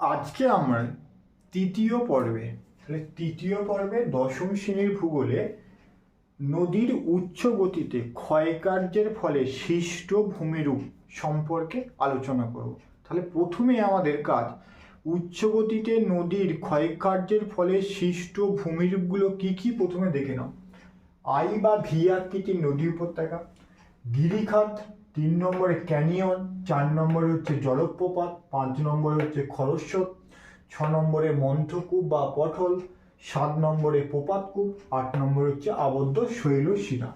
আজকে আমরা তৃতীয় পর্বে, তাহলে তৃতীয় পর্বে দশম শ্রেণির ভূগোলে নদীর উচ্চ গতিতে ক্ষয়কার্যের ফলে সৃষ্ট ভূমিরূপ সম্পর্কে আলোচনা করব। তাহলে প্রথমে আমাদের কাজ, উচ্চ গতিতে নদীর ক্ষয়কার্যের ফলে সৃষ্ট ভূমিরূপগুলো কি কি? প্রথমে দেখে নাও। আই বা ভি আকৃতির নদী উপত্যকা, গিরিখাত তিন নম্বরে ক্যানিয়ন, চার নম্বরে হচ্ছে জলপ্রপাত, পাঁচ নম্বরে হচ্ছে খরস্রোত, ছ নম্বরে মন্থকূপ বা পটল, সাত নম্বরে প্রপাতকূপ আট নম্বরে হচ্ছে আবদ্ধ শৈলশিরা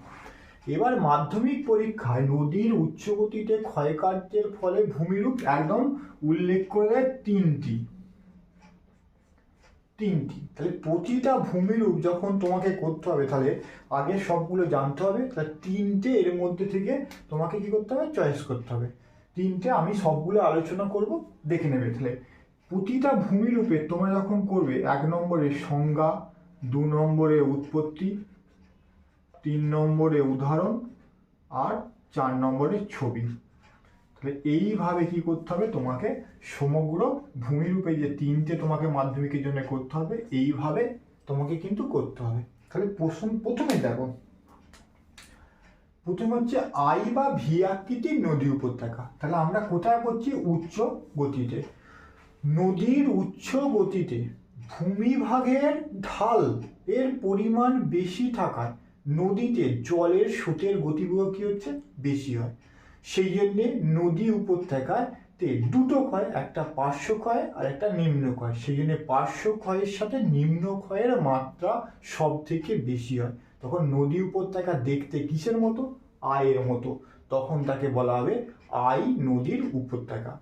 এবার মাধ্যমিক পরীক্ষায় নদীর উচ্চগতিতে ক্ষয়কার্যের ফলে ভূমিরূপ একদম উল্লেখ করে দেয় তিনটি। তিনটি। তাহলে প্রতিটা ভূমিরূপ যখন তোমাকে করতে হবে, তাহলে আগে সবগুলো জানতে হবে তাহলে তিনটে এর মধ্যে থেকে তোমাকে কি করতে হবে? চয়েস করতে হবে। তিনটে আমি সবগুলো আলোচনা করব, দেখে নেবে। তাহলে প্রতিটা ভূমিরূপে তোমরা যখন করবে, এক নম্বরে সংজ্ঞা, দু নম্বরে উৎপত্তি, তিন নম্বরে উদাহরণ, আর চার নম্বরে ছবি। তাহলে এইভাবে কি করতে হবে? তোমাকে সমগ্র ভূমিরূপে যে তিনটে তোমাকে মাধ্যমিকের জন্য করতে হবে, এইভাবে তোমাকে কিন্তু করতে হবে। তাহলে প্রথম প্রথমে দেখো, প্রথমে হচ্ছে আই বা ভি আকৃতির নদী উপত্যকা। তাহলে আমরা কোথায় করছি উচ্চ গতিতে। নদীর উচ্চ গতিতে ভূমিভাগের ঢাল এর পরিমাণ বেশি থাকায় নদীতে জলের স্রোতের গতিবেগ কি হচ্ছে? বেশি হয়। সেই জন্যে নদী উপত্যকায় তে দুটো ক্ষয়, একটা পার্শ্ব ক্ষয় আর একটা নিম্ন ক্ষয়। সেই জন্য পার্শ্ব ক্ষয়ের সাথে নিম্ন ক্ষয়ের মাত্রা সব থেকে বেশি হয়। তখন নদী উপত্যকা দেখতে কিসের মতো? আয়ের মতো। তখন তাকে বলা হবে আই নদীর উপত্যকা।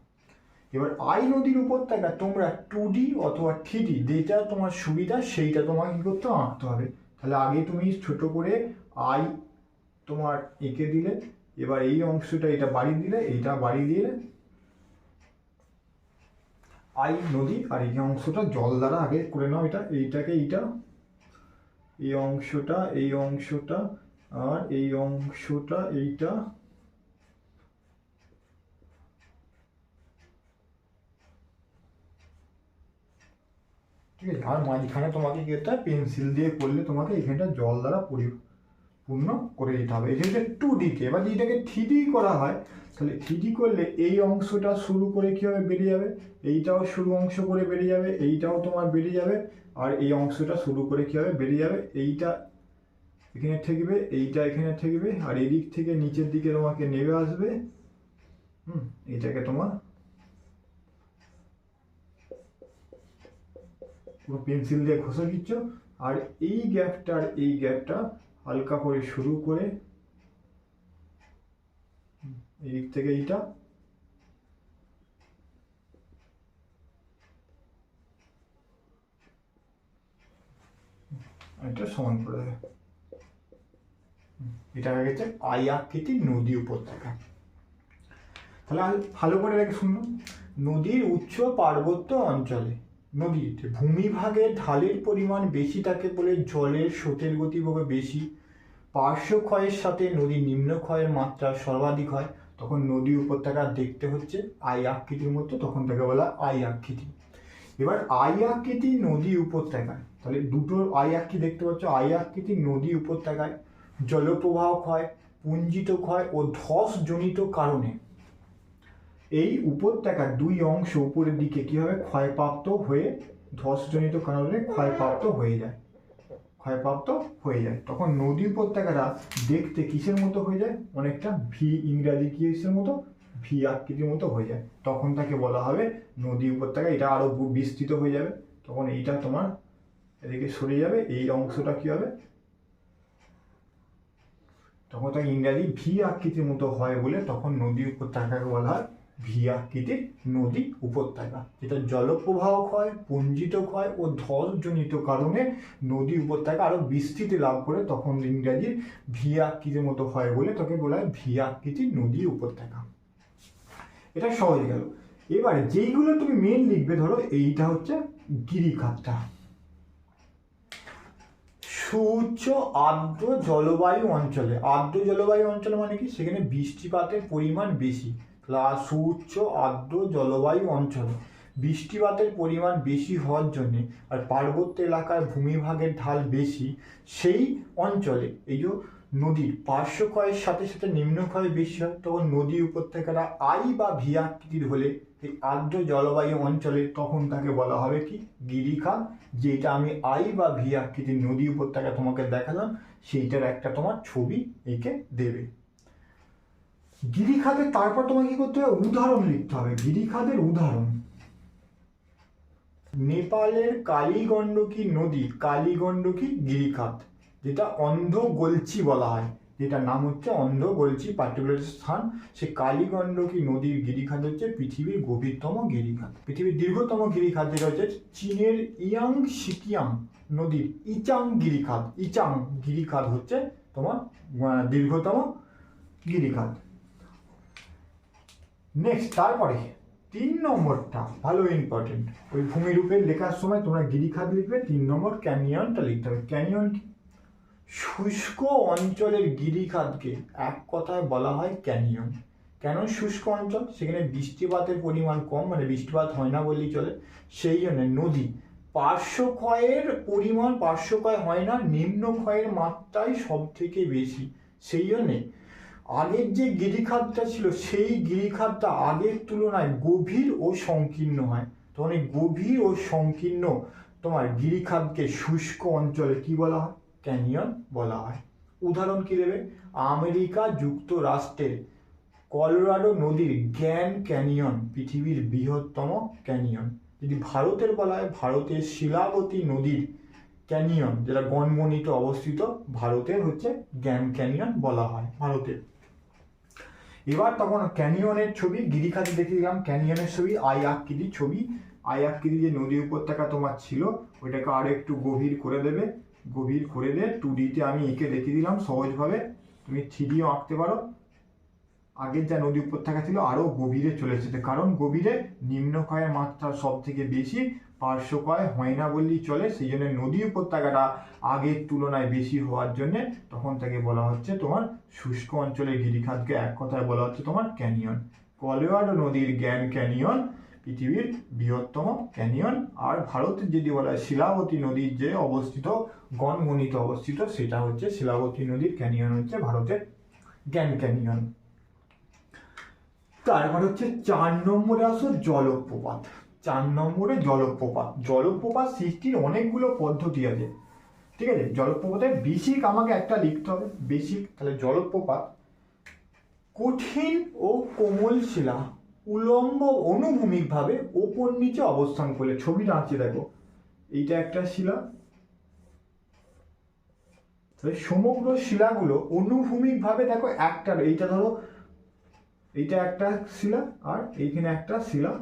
এবার আই নদীর উপত্যকা তোমরা টু ডি অথবা থ্রি ডি যেটা তোমার সুবিধা সেইটা তোমাকে কি করতে? আঁকতে হবে। তাহলে আগে তুমি ছোট করে আই তোমার এঁকে দিলে এবার এই অংশটা এটা বাড়ি দিলে, এইটা বাড়ি দিলে আই নদী আর এই অংশটা জল দ্বারা আগে করে নাও এটা, এইটাকে এইটা, এই অংশটা এই অংশটা, আর এই অংশটা এইটা। ঠিক আছে, আর মাঝখানে তোমাকে কি পেন্সিল দিয়ে করলে তোমাকে এখানটা জল দ্বারা পরিপূর্ণ করে দিতে হবে। এটা হচ্ছে টু ডিতে এবার যদি এটাকে থ্রি করা হয়, তাহলে থ্রি করলে এই অংশটা শুরু করে কী হবে বেরিয়ে যাবে? এইটাও শুরু অংশ করে বেরিয়ে যাবে, এইটাও তোমার বেরিয়ে যাবে, আর এই অংশটা শুরু করে কী হবে বেরিয়ে যাবে? এইটা এখানে ঠেকবে, এইটা এখানে ঠেকবে, আর এদিক থেকে নিচের দিকে তোমাকে নেমে আসবে, হুম, এটাকে তোমার পেন্সিল দিয়ে ঘষে দিচ্ছ আর এই গ্যাপটা আর এই গ্যাপটা হালকা করে শুরু করে হুম, এই দিক থেকে এইটা। এটা সমান করে এটা হয়ে গেছে আই আকৃতির নদী উপত্যকা। তাহলে ভালো করে রেখে শুনুন নদীর উচ্চ পার্বত্য অঞ্চলে নদীতে ভূমিভাগে ঢালের পরিমাণ বেশি থাকে বলে জলের স্রোতের গতিবেগ বেশি। পার্শ্ব ক্ষয়ের সাথে নদীর নিম্ন ক্ষয়ের মাত্রা সর্বাধিক হয়, তখন নদী উপত্যকা দেখতে হচ্ছে আই আকৃতির মতো, তখন তাকে বলা আই আকৃতি। এবার আই আকৃতি নদী উপত্যকায়, তাহলে দুটো আই আকৃতি দেখতে পাচ্ছ, আই আকৃতি নদী উপত্যকায় জলপ্রবাহ ক্ষয়, পুঞ্জিত ক্ষয় ও ধস জনিত কারণে। এই উপত্যকার দুই অংশ উপরের দিকে কি হবে ক্ষয়প্রাপ্ত হয়ে, ধসজনিত কারণে ক্ষয়প্রাপ্ত হয়ে যায়? ক্ষয়প্রাপ্ত হয়ে যায়। তখন নদী উপত্যকাটা দেখতে কিসের মতো হয়ে যায়? অনেকটা ভি ইংরাজি কিসের মতো? ভি আকৃতির মতো হয়ে যায়। তখন তাকে বলা হবে নদী উপত্যকা, এটা আরও বু- বিস্তৃত হয়ে যাবে। তখন এইটা তোমার এদিকে সরে যাবে, এই অংশটা কি হবে? তখন তাকে ইংরাজি ভি আকৃতির মতো হয় বলে তখন নদী উপত্যকাকে বলা হয় ভি আকৃতির নদী উপত্যকা। যেটা জলপ্রবাহ ক্ষয় পুঞ্জিত ক্ষয় ও ধসজনিত কারণে নদী উপত্যকা আরও বিস্তৃতি লাভ করে। তখন ইংরাজি ভি আকৃতির মতো হয় বলে তাকে বলা হয় ভি আকৃতির নদী উপত্যকা। এটা সহজ গেল। এবারে যেইগুলো তুমি মেন লিখবে ধরো, এইটা হচ্ছে গিরিখাতটা। সুউচ্চ আর্দ্র জলবায়ু অঞ্চলে। আর্দ্র জলবায়ু অঞ্চলে মানে কি? সেখানে বৃষ্টিপাতের পরিমাণ বেশি। প্লাস সুউচ্চ আর্দ্র জলবায়ু অঞ্চলে বৃষ্টিপাতের পরিমাণ বেশি হওয়ার জন্যে আর পার্বত্য এলাকার ভূমিভাগের ঢাল বেশি, সেই অঞ্চলে এই যে নদীর পার্শ্বক্ষয়ের সাথে সাথে নিম্নক্ষয় বেশি হয়, তখন নদী উপত্যকাটা আই বা ভি আকৃতির হলে এই আর্দ্র জলবায়ু অঞ্চলে তখন তাকে বলা হবে কি? গিরিখাত যেটা আমি আই বা ভি আকৃতির নদী উপত্যকা তোমাকে দেখালাম, সেইটার একটা তোমার ছবি এঁকে দেবে। গিরিখাতের তারপর তোমাকে কি করতে হবে? উদাহরণ লিখতে হবে। গিরিখাতের উদাহরণ। নেপালের কালীগণ্ডকী নদী, কালীগণ্ডকী গিরিখাত যেটা অন্ধ গলচি বলা হয়। যেটার নাম হচ্ছে অন্ধ গলচি পার্টিকুলার স্থান, সে কালীগণ্ডকী নদীর গিরিখাত হচ্ছে পৃথিবীর গভীরতম গিরিখাত পৃথিবীর দীর্ঘতম গিরিখাত যেটা হচ্ছে চীনের ইয়াং সিকিয়াং নদীর ইচাং গিরিখাত ইচাং গিরিখাত হচ্ছে তোমার দীর্ঘতম গিরিখাত নেক্সট তারপরে তিন নম্বরটা, ভালো ইম্পর্টেন্ট ওই ভূমিরূপের লেখার সময় তোমরা গিরিখাত লিখবে, তিন নম্বর ক্যানিয়নটা লিখতে হবে। ক্যানিয়ন কি? শুষ্ক অঞ্চলের গিরিখাতকে এক কথায় বলা হয় ক্যানিয়ন। কেন শুষ্ক অঞ্চল? সেখানে বৃষ্টিপাতের পরিমাণ কম মানে বৃষ্টিপাত হয় না বললেই চলে। সেই জন্য নদী। পার্শ্বক্ষয়ের পরিমাণ, পার্শ্বক্ষয় হয় না, নিম্নক্ষয়ের মাত্রাই সব থেকে বেশি। সেই জন্যে আগের যে গিরিখাতটা ছিল, সেই গিরিখাতটা আগের তুলনায় গভীর ও সংকীর্ণ হয়। তখন এই গভীর ও সংকীর্ণ তোমার গিরিখাতকে শুষ্ক অঞ্চলে কি বলা হয়? ক্যানিয়ন বলা হয়। উদাহরণ কি দেবে? আমেরিকা যুক্তরাষ্ট্রের কলোরাডো নদীর গ্র্যান্ড ক্যানিয়ন, পৃথিবীর বৃহত্তম ক্যানিয়ন। যদি ভারতের বলা হয়, ভারতের শিলাবতী নদীর ক্যানিয়ন, যেটা গণমণিত অবস্থিত, ভারতের হচ্ছে গ্র্যান্ড ক্যানিয়ন বলা হয়, ভারতের। এবার তখন ক্যানিয়নের ছবি, গিরিখাতে দেখে দিলাম ক্যানিয়নের ছবি আই আকৃতির ছবি। আই আকৃতির যে নদী উপত্যকা তোমার ছিল, ওইটাকে আরও একটু গভীর করে দেবে। গভীর করে দিয়ে টু ডিতে আমি এঁকে দেখিয়ে দিলাম সহজভাবে। তুমি থ্রি ডিও আঁকতে পারো। আগের যা নদী উপত্যকা ছিল আরও গভীরে চলে এসেছে কারণ গভীরে নিম্নক্ষয়ের মাত্রা সব থেকে বেশি। পার্শ্বক্ষয় হয় না বললেই চলে সেই জন্য নদী উপত্যকাটা আগের তুলনায় বেশি হওয়ার জন্য তখন তাকে বলা হচ্ছে তোমার শুষ্ক অঞ্চলের গিরিখাতকে এক কথায় বলা হচ্ছে তোমার ক্যানিয়ন। কলোরাডো নদীর জ্ঞান ক্যানিয়ন, পৃথিবীর বৃহত্তম ক্যানিয়ন। আর ভারতের যদি বলা হয় শিলাবতী নদীর যে অবস্থিত, গণগণিত অবস্থিত, সেটা হচ্ছে শিলাবতী নদীর ক্যানিয়ন হচ্ছে ভারতের জ্ঞান ক্যানিয়ন। তারপর হচ্ছে চার নম্বরে আসো জলপ্রপাত। চার নম্বরে জলপ্রপাত। জলপ্রপাত সৃষ্টির অনেকগুলো পদ্ধতি আছে। ঠিক আছে? জলপ্রপাতের বেসিক আমাকে একটা লিখতে হবে। বেসিক তাহলে জলপ্রপাত। কঠিন ও কোমল শিলা উলম্ব অনুভূমিকভাবে ওপর নিচে অবস্থান করলে, ছবিটা আঁকছে, দেখো। এইটা একটা শিলা। তাহলে সমগ্র শিলাগুলো অনুভূমিকভাবে দেখো একটা, এইটা ধরো, এইটা একটা শিলা আর এইখানে একটা শিলা।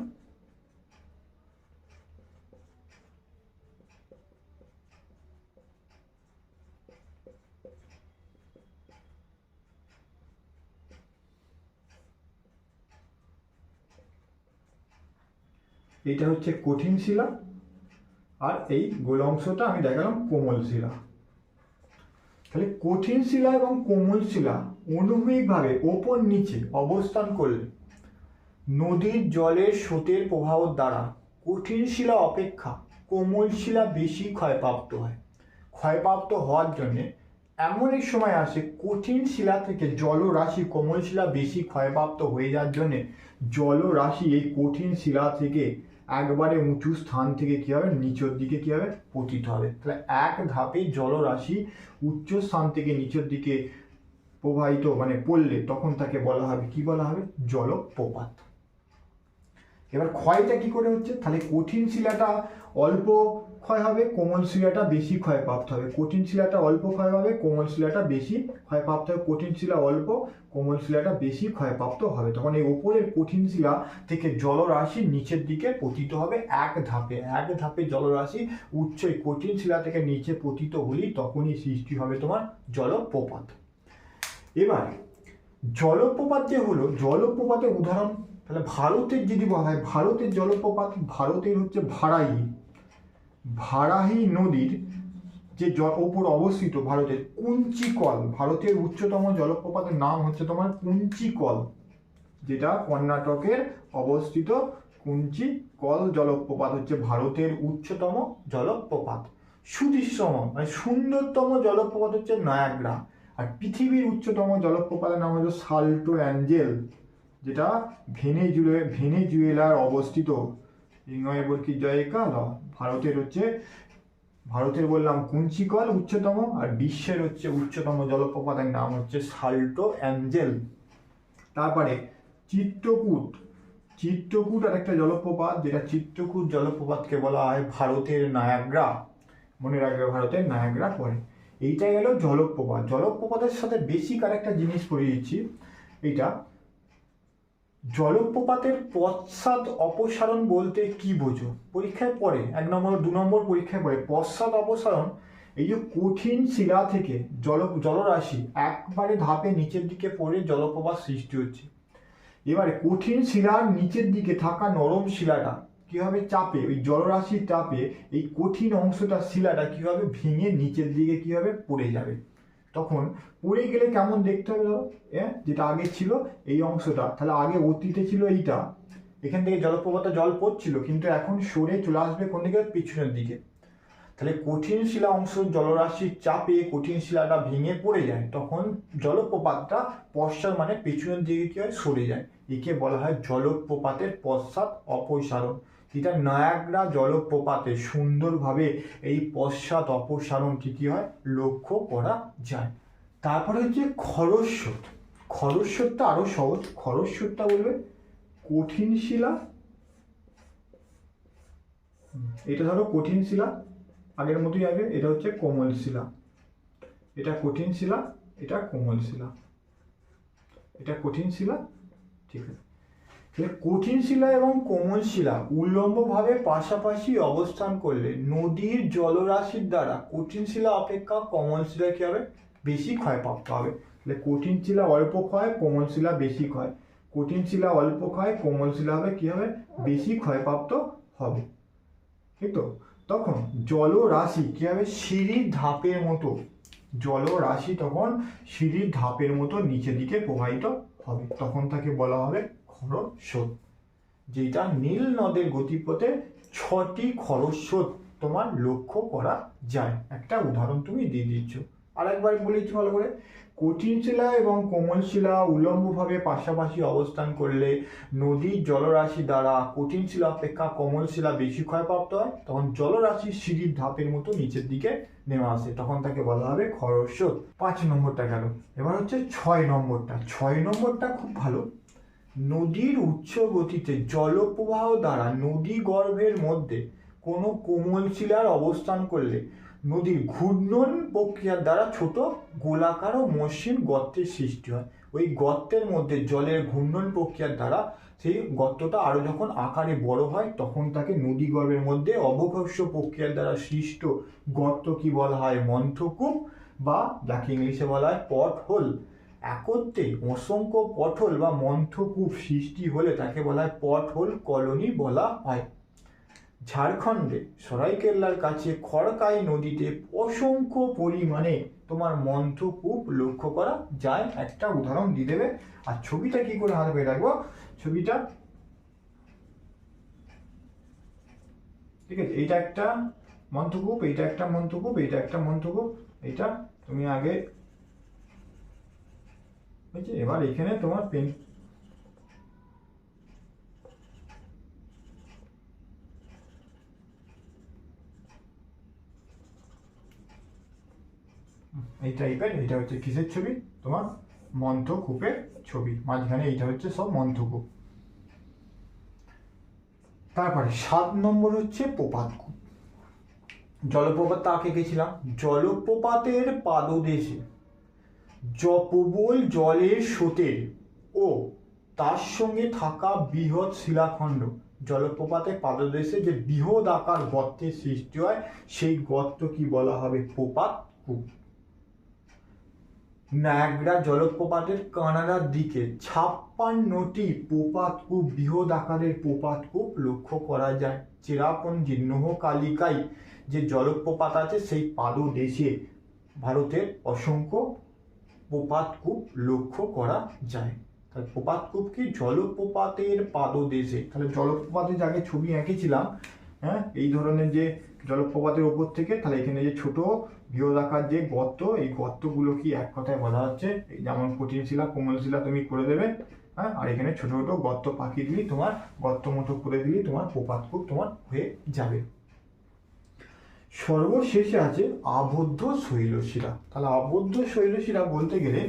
এইটা হচ্ছে কঠিন শিলা, আর এই গোল অংশটা আমি দেখালাম কোমল শিলা। তাহলে কঠিন শিলা এবং কোমল শিলা অনুভূমিকভাবে ওপর নিচে অবস্থান করলে নদীর জলের স্রোতের প্রভাব দ্বারা কঠিন শিলা অপেক্ষা কোমল শিলা বেশি ক্ষয়প্রাপ্ত হয়। ক্ষয়প্রাপ্ত হওয়ার জন্যে এমন এক সময় আসে কঠিন শিলা থেকে জলরাশি কোমল শিলা বেশি ক্ষয়প্রাপ্ত হয়ে যাওয়ার জন্যে জলরাশি এই কঠিন শিলা থেকে একবারে উঁচু স্থান থেকে কী হবে? নিচের দিকে কী হবে? পতিত হবে। তাহলে এক ধাপে জলরাশি উচ্চ স্থান থেকে নিচের দিকে প্রবাহিত মানে পড়লে তখন তাকে বলা হবে, কি বলা হবে? জলপ্রপাত। এবার ক্ষয়টা কি করে হচ্ছে? তাহলে কঠিন শিলাটা অল্প ক্ষয় হবে, কোমল শিলাটা বেশি ক্ষয়প্রাপ্ত হবে। কঠিন শিলাটা অল্প ক্ষয় হবে, কোমল শিলাটা বেশি ক্ষয়প্রাপ্ত হবে। কঠিন শিলা অল্প, কোমল শিলাটা বেশি ক্ষয়প্রাপ্ত হবে। তখন এই ওপরের কঠিন শিলা থেকে জলরাশি নিচের দিকে পতিত হবে এক ধাপে। এক ধাপে জলরাশি উচ্চ কঠিন শিলা থেকে নিচে পতিত হলেই তখনই সৃষ্টি হবে তোমার জলপ্রপাত। এবার, জলপ্রপাত যে হলো, জলপ্রপাতের উদাহরণ, তাহলে ভারতের যদি বলা হয়, ভারতের জলপ্রপাত, ভারতের হচ্ছে ভাড়াই ভাড়াহি নদীর যে জল ওপর অবস্থিত ভারতের কুঞ্চিকল, ভারতের উচ্চতম জলপ্রপাতের নাম হচ্ছে তোমার কুঞ্চিকল, যেটা কর্ণাটকের অবস্থিত কুঞ্চি কল জলপ্রপাত হচ্ছে ভারতের উচ্চতম জলপ্রপাত। সুদৃশ্যম মানে সুন্দরতম জলপ্রপাত হচ্ছে নয়াগ্রা, আর পৃথিবীর উচ্চতম জলপ্রপাতের নাম হচ্ছে সাল্টো অ্যাঞ্জেল, যেটা ভেনেজুয়ে, ভেনেজুয়েলার অবস্থিত। ইংয় বলকি জয়কাল ভারতের হচ্ছে, ভারতের বললাম কুঞ্চিকল উচ্চতম আর বিশ্বের হচ্ছে উচ্চতম জলপ্রপাতের নাম হচ্ছে সাল্টো অ্যাঞ্জেল। তারপরে চিত্রকূট। চিত্রকূট আর একটা জলপ্রপাত, যেটা চিত্রকূট জলপ্রপাতকে বলা হয় ভারতের নায়াগ্রা। মনে রাখবে ভারতের নায়াগ্রা পরে। এইটা গেল জলপ্রপাত। জলপ্রপাতের সাথে বেসিক আর একটা জিনিস পড়িয়ে দিচ্ছি এইটা জলপ্রপাতের পশ্চাৎ অপসারণ বলতে কি বোঝো? পরীক্ষায় পড়ে এক নম্বর, দু নম্বর পরীক্ষায় পড়ে পশ্চাৎ অপসারণ, এই যে কঠিন শিলা থেকে জল, জলরাশি একবারে ধাপে নিচের দিকে পড়ে জলপ্রপাত সৃষ্টি হচ্ছে। এবারে কঠিন শিলার নিচের দিকে থাকা নরম শিলাটা কীভাবে চাপে, ওই জলরাশির চাপে এই কঠিন অংশটা, শিলাটা কীভাবে ভেঙে নিচের দিকে কীভাবে পড়ে যাবে? তখন পড়ে গেলে কেমন দেখতে হবে ধরো? যেটা আগে ছিল, এই অংশটা। তাহলে আগে অতীতে ছিল এইটা। এখান থেকে জলপ্রপাতে জল পড়ছিল, কিন্তু এখন সরে চলে আসবে কোন দিকে? পিছনের দিকে। তাহলে কঠিন শিলা অংশ জলরাশির চাপে কঠিন শিলাটা ভেঙে পড়ে যায়, তখন জলপ্রপাতটা পশ্চাৎ মানে পেছনের দিকে কি হয়? সরে যায়। একে বলা হয় জলপ্রপাতের পশ্চাৎ অপসারণ। যেটা নয়াগ্রা জলপ্রপাতে সুন্দরভাবে এই পশ্চাৎ অপসারণটি কী হয়? লক্ষ্য করা যায়। তারপরে হচ্ছে খরস্রোত। খরস্রোতটা আরও সহজ। খরস্রোতটা বলবে কঠিন শিলা। এটা ধরো কঠিন শিলা। আগের মতোই আগে এটা হচ্ছে কোমল শিলা। এটা কঠিন শিলা, এটা কোমল শিলা। এটা কঠিন শিলা, ঠিক আছে। কঠিন শিলা এবং কোমল শিলা উল্লম্বভাবে পাশাপাশি অবস্থান করলে নদীর জলরাশির দ্বারা কঠিন শিলা অপেক্ষা কোমল শিলা কি হবে? বেশি ক্ষয়প্রাপ্ত হবে। তাহলে কঠিন শিলা অল্প ক্ষয়, কোমল শিলা বেশি ক্ষয়। কঠিন শিলা অল্প ক্ষয়, কোমল শিলা হবে কি হবে? বেশি ক্ষয়প্রাপ্ত হবে। ঠিক তো, তখন জলরাশি কি হবে? সিঁড়ির ধাপের মতো। জলরাশি তখন সিঁড়ির ধাপের মতো নিচের দিকে প্রবাহিত হবে। তখন তাকে বলা হবে খরস্রোত যেটা নীল নদের গতিপথে ছটি খরস্রোত তোমার লক্ষ্য করা যায়। একটা উদাহরণ তুমি দিয়ে দিচ্ছ আরেকবার বলেছি ভালো করে। কঠিন শিলা এবং কোমল শিলা উল্লম্বভাবে পাশাপাশি অবস্থান করলে নদীর জলরাশি দ্বারা কঠিন শিলা অপেক্ষা কোমল শিলা বেশি ক্ষয়প্রাপ্ত হয়। তখন জলরাশি সিঁড়ির ধাপের মতো নিচের দিকে নেমে আসে। তখন তাকে বলা হবে খরস্রোত পাঁচ নম্বরটা গেল। এবার হচ্ছে ছয় নম্বরটা। ছয় নম্বরটা খুব ভালো। নদীর উচ্চ গতিতে জলপ্রবাহ দ্বারা নদী গর্ভের মধ্যে কোনো কোমল শিলার অবস্থান করলে নদীর ঘূর্ণন প্রক্রিয়ার দ্বারা ছোট গোলাকার ও মসৃণ গর্তের সৃষ্টি হয়। ওই গর্তের মধ্যে জলের ঘূর্ণন প্রক্রিয়ার দ্বারা সেই গর্তটা আরও যখন আকারে বড় হয়, তখন তাকে নদী গর্ভের মধ্যে অবঘর্ষ প্রক্রিয়ার দ্বারা সৃষ্ট গর্ত কি বলা হয়? মন্থকূপ বা যাকে ইংলিশে বলা হয় পট হোল। একত্রে অসংখ্য পটল বা মন্থকূপ সৃষ্টি হলে তাকে বলা হয় পটল কলোনি বলা হয়। ঝাড়খণ্ডে সরাইকেল্লার কাছে খড়কাই নদীতে অসংখ্য পরিমাণে তোমার মন্থকূপ লক্ষ্য করা যায়। একটা উদাহরণ দিয়ে দেবে। আর ছবিটা কি করে হাতে পেয়ে রাখব? ছবিটা, ঠিক আছে, এইটা একটা মন্থকূপ, এইটা একটা মন্থকূপ, এইটা একটা মন্থকূপ, এইটা তুমি আগে বুঝছি এবার এখানে তোমার পেন এই টাইপের এটা হচ্ছে কিসের ছবি? তোমার মন্থকূপের ছবি। মাঝখানে এইটা হচ্ছে সব মন্থকূপ তারপরে সাত নম্বর হচ্ছে প্রপাতকূপ জলপ্রপাত তাকে গেছিলাম জলপ্রপাতের পাদদেশে। প্রবল জলের স্রোতে ও তার সঙ্গে থাকা বৃহৎ শিলাখণ্ড। জলপ্রপাতের পাদদেশে যে বৃহৎ আকার গর্তের সৃষ্টি হয়, সেই গর্ত কি বলা হবে? প্রপাত কূপ। নায়াগ্রা জলপ্রপাতের কানাডার দিকে ছাপ্পান্নটি প্রপাত কূপ, বৃহৎ আকারের প্রপাত কূপ লক্ষ্য করা যায়। চেরাপুঞ্জি নোহকালিকায় যে জলপ্রপাত আছে, সেই পাদদেশে ভারতের অসংখ্য প্রপাত কূপ লক্ষ্য করা যায়। তাহলে প্রপাতকূপ কি? জলপ্রপাতের পাদদেশে। তাহলে জলপ্রপাতের আগে ছবি এঁকেছিলাম হ্যাঁ এই ধরনের যে জলপ্রপাতের ওপর থেকে, তাহলে এখানে যে ছোট বৃহদাকার যে গর্ত, এই গর্তগুলো কি এক কথায় বলা হচ্ছে যেমন কঠিন শিলা, কোমল শিলা তুমি করে দেবে হ্যাঁ আর এখানে ছোট ছোট গর্ত পাখি দিলি তোমার গর্ত মতো করে দিলি তোমার প্রপাতকূপ তোমার হয়ে যাবে। সর্বশেষে আছে আবদ্ধ শৈলশিরা তাহলে আবদ্ধ শৈলশিরা বলতে গেলে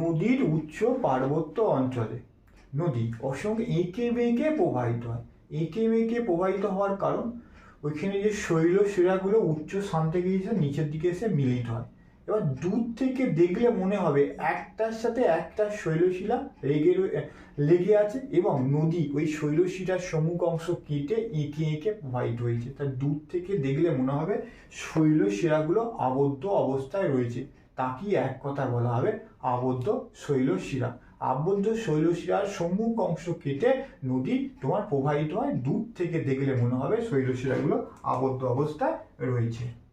নদীর উচ্চ পার্বত্য অঞ্চলে, নদী অসংখ্য এঁকে বেঁকে প্রবাহিত হয়। এঁকে বেঁকে প্রবাহিত হওয়ার কারণ ওইখানে যে শৈলশিরাগুলো উচ্চ স্থান থেকে এসে নিচের দিকে এসে মিলিত হয়। এবার দূর থেকে দেখলে মনে হবে একটার সাথে একটা শৈলশিলা লেগে লেগে আছে এবং নদী, ওই শৈলশিলার সম্মুখ অংশ কেটে এঁকে এঁকে প্রবাহিত হয়েছে। তা দূর থেকে দেখলে মনে হবে শৈলশিরাগুলো আবদ্ধ অবস্থায় রয়েছে। তাকেই এক কথা বলা হবে? আবদ্ধ শৈলশিরা আবদ্ধ শৈলশিরার সম্মুখ অংশ কেটে নদী তোমার প্রবাহিত হয়। দূর থেকে দেখলে মনে হবে শৈলশিরাগুলো আবদ্ধ অবস্থায় রয়েছে।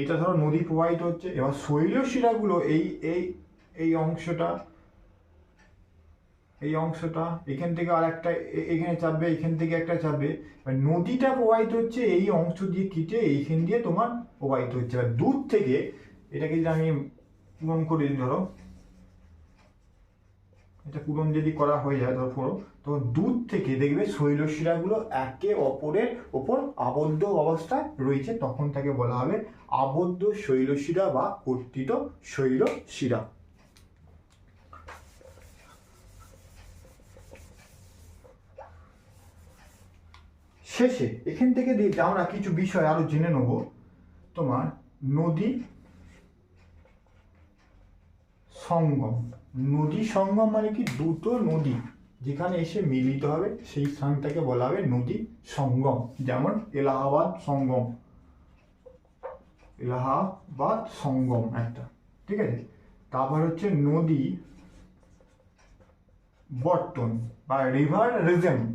এটা ধরো নদী প্রবাহিত হচ্ছে, এবার শৈলশিরাগুলো এই এই এই অংশটা এই অংশটা, এখান থেকে আর একটা এখানে চাপবে, এখান থেকে একটা চাপবে, এবার নদীটা প্রবাহিত হচ্ছে এই অংশ দিয়ে কেটে এইখান দিয়ে তোমার প্রবাহিত হচ্ছে। এবার দূর থেকে, এটাকে যদি আমি পূরণ করে দিই ধরো এটা পূরণ যদি করা হয়ে যায় ধরো পুরো তো দূর থেকে দেখবে শৈলশিরাগুলো একে অপরের ওপর আবদ্ধ অবস্থায় রয়েছে। তখন তাকে বলা হবে আবদ্ধ শৈলশিরা বা কর্তিত শৈলশিরা শেষে এখান থেকে দিয়ে আমরা কিছু বিষয় আরও জেনে নেব। তোমার নদী সঙ্গম। নদী সঙ্গম মানে কি? দুটো নদী। যেখানে এসে মিলিত হবে, সেই স্থানটাকে বলা হবে নদী সঙ্গম। যেমন এলাহাবাদ সঙ্গম। এলাহাবাদ সঙ্গম একটা। ঠিক আছে? তারপর হচ্ছে নদী বর্তন বা রিভার রিজম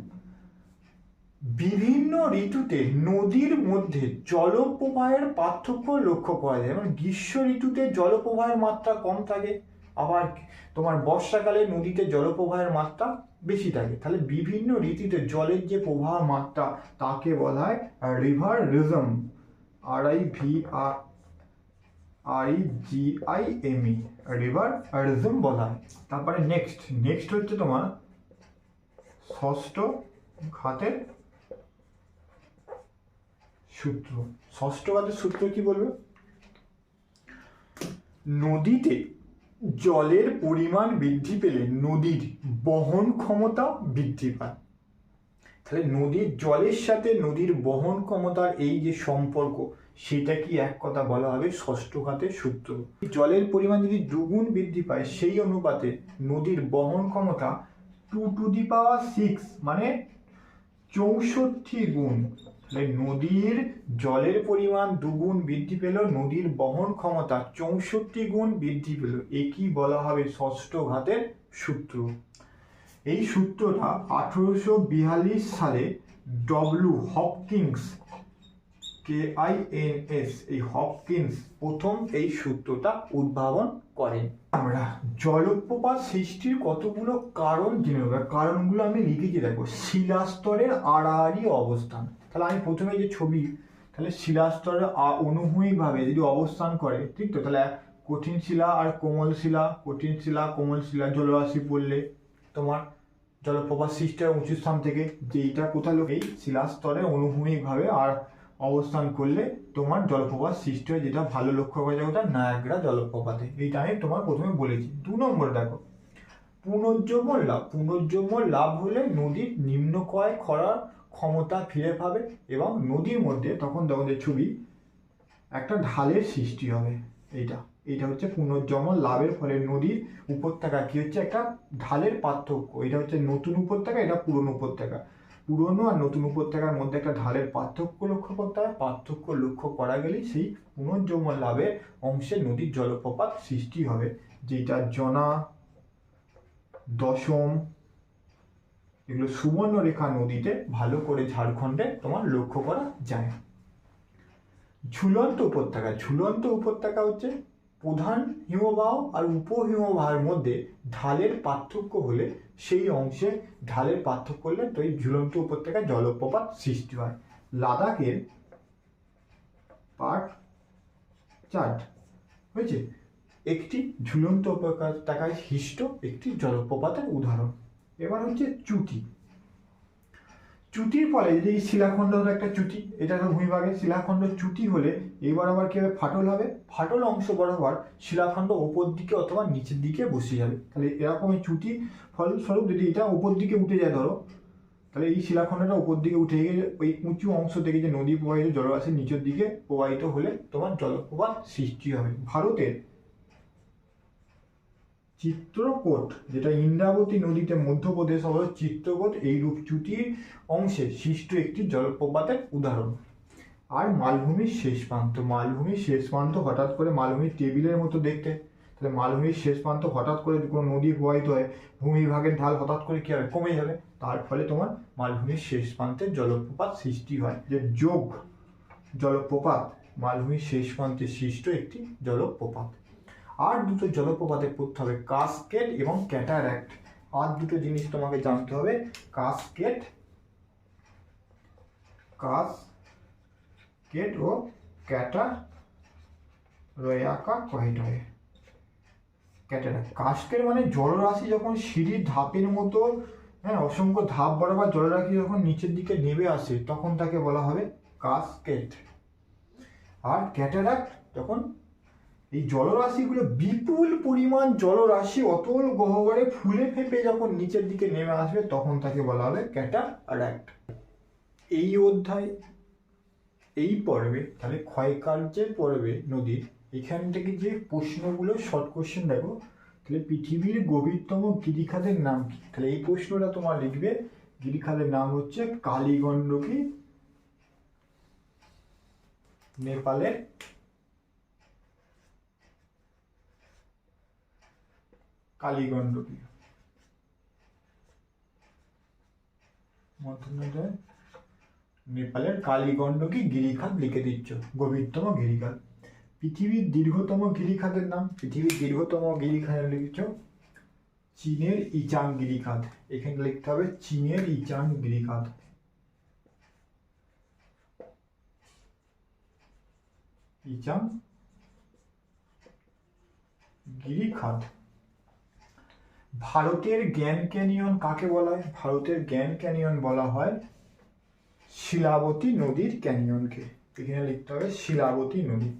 বিভিন্ন ঋতুতে নদীর মধ্যে জলপ্রবাহের পার্থক্য লক্ষ্য করা যায়। যেমন গ্রীষ্ম ঋতুতে জলপ্রবাহের মাত্রা কম থাকে আবার তোমার বর্ষাকালে নদীতে জলপ্রবাহের মাত্রা বেশি থাকে। তাহলে বিভিন্ন ঋতুতে জলের যে প্রবাহ মাত্রা, তাকে বলা হয় river regime R I V R I G I M E river regime বলা হয়। তারপরে নেক্সট নেক্সট হচ্ছে তোমার ষষ্ঠ ঘাতের সূত্র। ষষ্ঠ ঘাতের সূত্র কি বলবে? নদীতে জলের পরিমাণ বৃদ্ধি পেলে নদীর বহন ক্ষমতা বৃদ্ধি পায়। তাহলে নদীর জলের সাথে নদীর বহন ক্ষমতার এই যে সম্পর্ক, সেটা কি এক কথা বলা হবে ষষ্ঠ ঘাতের সূত্র? জলের পরিমাণ যদি দুগুণ বৃদ্ধি পায়, সেই অনুপাতে নদীর বহন ক্ষমতা two to the power six মানে চৌষট্টি গুণ নদীর জলের পরিমাণ দুগুণ বৃদ্ধি পেল, নদীর বহন ক্ষমতা চৌষট্টি গুণ বৃদ্ধি পেল। একই বলা হবে ষষ্ঠ ঘাতের সূত্র। এই সূত্রটা আঠেরোশো বিয়াল্লিশ সালে W Hopkins K I N S, এই হপকিন্স প্রথম এই সূত্রটা উদ্ভাবন করেন। আমরা জলপ্রপাত সৃষ্টির কতগুলো কারণ জেনে কারণগুলো আমি লিখেছি, দেখো, শিলাস্তরের আড়াআড়ি অবস্থান। তাহলে আমি প্রথমে যে ছবি, তাহলে শিলাস্তরের আ- অনুভূমিকভাবে যদি অবস্থান করে, ঠিক তো? তাহলে কঠিন শিলা আর কোমল শিলা, কঠিন শিলা, কোমল শিলা, জলরাশি পড়লে তোমার জলপ্রপাত সৃষ্টির উঁচু স্থান থেকে যেইটা কোথায় লোক, এই শিলাস্তরে অনুভূমিকভাবে আর অবস্থান করলে তোমার জলপ্রপাত সৃষ্টি হয়, যেটা ভালো লক্ষ্য করা যায় ওটা নায়াগ্রা জলপ্রপাতে। এইটা আমি তোমার প্রথমে বলেছি। দু নম্বর দেখো, পুনর্জন্ম লাভ। পুনর্জন্ম লাভ হলে নদীর নিম্নক্ষয় করার ক্ষমতা ফিরে পাবে এবং নদীর মধ্যে তখন তোমাদের ছবি, একটা ঢালের সৃষ্টি হবে এইটা। এইটা হচ্ছে পুনর্জন্ম লাভের ফলে নদীর উপত্যকা। কি হচ্ছে? একটা ঢালের পার্থক্য। এটা হচ্ছে নতুন উপত্যকা, এটা পুরনো উপত্যকা। পুরনো আর নতুন উপত্যকার মধ্যে একটা ঢালের পার্থক্য লক্ষ্য করতে হয়। পার্থক্য লক্ষ্য করা গেলেই সেই পুনর্জন্ম লাভের অংশে নদীর জলপ্রপাত সৃষ্টি হবে, যেটা জনা, দশম এগুলো সুবর্ণরেখা নদীতে ভালো করে ঝাড়খণ্ডে তোমার লক্ষ্য করা যায়। ঝুলন্ত উপত্যকা ঝুলন্ত উপত্যকা হচ্ছে প্রধান হিমবাহ আর উপহিমবাহের মধ্যে ঢালের পার্থক্য হলে সেই অংশে ঢালের পার্থক্য হলে তো এই ঝুলন্ত উপত্যকায় জলপ্রপাত সৃষ্টি হয়। লাদাখের পার্ট চার্ট হয়েছে। একটি ঝুলন্ত উপত্যকায় সৃষ্ট একটি জলপ্রপাতের উদাহরণ। এবার হচ্ছে চুটি চুটির ফলে এই শিলাখণ্ড হলো একটা চুটি এটা হলো ভূমিভাগে শিলাখণ্ড চুটি হলে এবার আবার কি হবে? ফাটল হবে। ফাটল অংশ বরাবর শিলাখণ্ড ওপর দিকে অথবা নিচের দিকে বসে যাবে। তাহলে এরকম এই চুটি ফলস্বরূপ যদি এটা ওপর দিকে উঠে যায় ধরো, তাহলে এই শিলাখণ্ডটা উপর দিকে উঠে গিয়ে ওই উঁচু অংশ থেকে যে নদী প্রবাহিত জলরাশি নিচের দিকে প্রবাহিত হলে তোমার জলপ্রপাত সৃষ্টি হবে। ভারতের চিত্রকূট, যেটা ইন্দ্রাবতী নদীতে মধ্যপ্রদেশ হলো চিত্রকোট এই রূপ চুটির অংশে সৃষ্ট একটি জলপ্রপাতের উদাহরণ। আর মালভূমির শেষ প্রান্ত, মালভূমির শেষ প্রান্ত হঠাৎ করে মালভূমির টেবিলের মতো দেখতে। তাহলে মালভূমির শেষ প্রান্ত হঠাৎ করে কোনো নদী প্রবাহিত হয় ভূমিভাগের ঢাল হঠাৎ করে কী হবে কমে যাবে। তার ফলে তোমার মালভূমির শেষ প্রান্তে জলপ্রপাত সৃষ্টি হয়। যে যোগ জলপ্রপাত, মালভূমির শেষ প্রান্তে সৃষ্ট একটি জলপ্রপাত। আর দুটো জলপ্রপাতে পড়তে হবে কাসকেট এবং ক্যাটারাক্ট আর দুটো জিনিস তোমাকে জানতে হবে কাসকেট কাসকেট ও ক্যাটা রয়াকা কহেটয়ে ক্যাটারাক্ট কাস্কেট মানে জলরাশি যখন সিঁড়ির ধাপের মতো হ্যাঁ অসংখ্য ধাপ বরাবর জলরাশি যখন নিচের দিকে নেমে আসে, তখন তাকে বলা হবে কাসকেট আর ক্যাটারাক্ট যখন এই জলরাশিগুলো বিপুল পরিমাণ জলরাশি অতল গহ্বরে ফুলে ফেপে যখন নিচের দিকে নেমে আসবে, তখন তাকে বলা হবে ক্যাটারাক্ট এই অধ্যায়, এই পর্বে, তাহলে ক্ষয়কার্যের পর্বে নদীর, এখান থেকে যে প্রশ্নগুলো শর্ট কোশ্চেন দেখো, তাহলে পৃথিবীর গভীরতম গিরিখাতের নাম কি? তাহলে এই প্রশ্নটা তোমার লিখবে, গিরিখাতের নাম হচ্ছে কালীগণ্ডকী, নেপালের কালীগণ্ডকী মধ্যনদয় নেপালের কালীগণ্ডকী গিরিখাত লিখে দিচ্ছ, গভীরতম গিরিখাত। পৃথিবীর দীর্ঘতম গিরিখাতের নাম, পৃথিবীর দীর্ঘতম গিরিখাত লিখছ, চীনের ইচাং গিরিখাত। এখানে লিখতে হবে চীনের ইচাং গিরিখাত। ইচাং গিরিখাত। ভারতের জ্ঞান ক্যানিয়ন কাকে বলা হয়? ভারতের জ্ঞান ক্যানিয়ন বলা হয় শিলাবতী নদীর ক্যানিয়নকে। এখানে লিখতে হবে শিলাবতী নদী।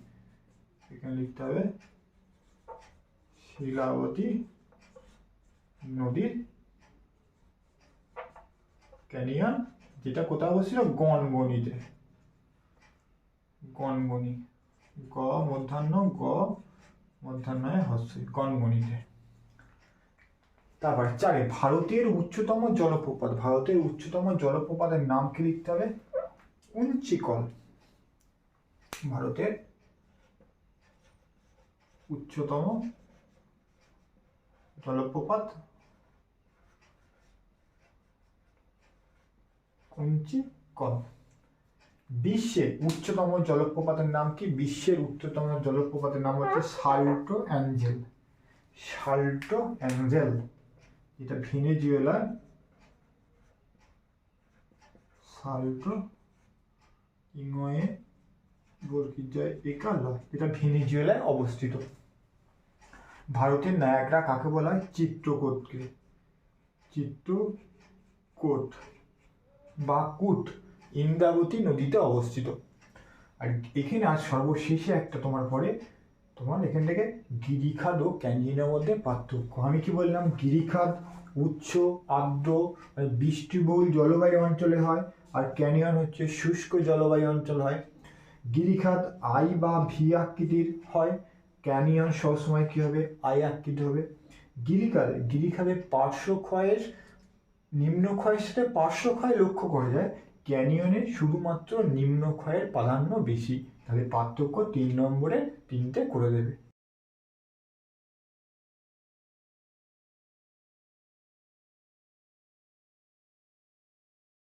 এখানে লিখতে হবে শিলাবতী নদীর ক্যানিয়ন, যেটা কোথাও অবস্থিত? গনগনিতে গনগনি গ মধ্যাহ্ন, গ মধ্যাহ্নয় হস্যই গনগনিতে তারপর চারে ভারতের উচ্চতম জলপ্রপাত ভারতের উচ্চতম জলপ্রপাতের নাম কি লিখতে হবে? উঞ্চিকল। ভারতের উচ্চতম জলপ্রপাত কুঞ্চিকল বিশ্বের উচ্চতম জলপ্রপাতের নাম কি? বিশ্বের উচ্চতম জলপ্রপাতের নাম হচ্ছে সাল্টো অ্যাঞ্জেল। সাল্টো অ্যাঞ্জেল। এটা ভেনেজুয়েলার সাল্টো ইংয়ে বর্গিজয় একালা, এটা ভেনেজুয়েলায় অবস্থিত। ভারতের নায়াগ্রা কাকে বলা হয়? চিত্রকূটকে। চিত্রকূট বা কূট ইন্দ্রাবতী নদীতে অবস্থিত। আর এখানে আজ সর্বশেষে একটা তোমার পরে তোমার এখান থেকে গিরিখাত ও ক্যানিয়নের মধ্যে পার্থক্য। আমি কি বললাম? গিরিখাদ, উচ্চ, আর্দ্র মানে বৃষ্টিবহুল জলবায়ু অঞ্চলে হয়, আর ক্যানিয়ন হচ্ছে শুষ্ক জলবায়ু অঞ্চল হয়। গিরিখাত আই বা ভি আকৃতির হয়। ক্যানিয়ন সবসময় কী হবে? আই আকৃতি হবে। গিরিখাতে গিরিখাতে পার্শ্বক্ষয়ের নিম্নক্ষয়ের সাথে পার্শ্বক্ষয় লক্ষ্য করা যায়। ক্যানিয়নে শুধুমাত্র নিম্নক্ষয়ের প্রাধান্য বেশি। তাহলে পার্থক্য তিন নম্বরে তিনটে করে দেবে।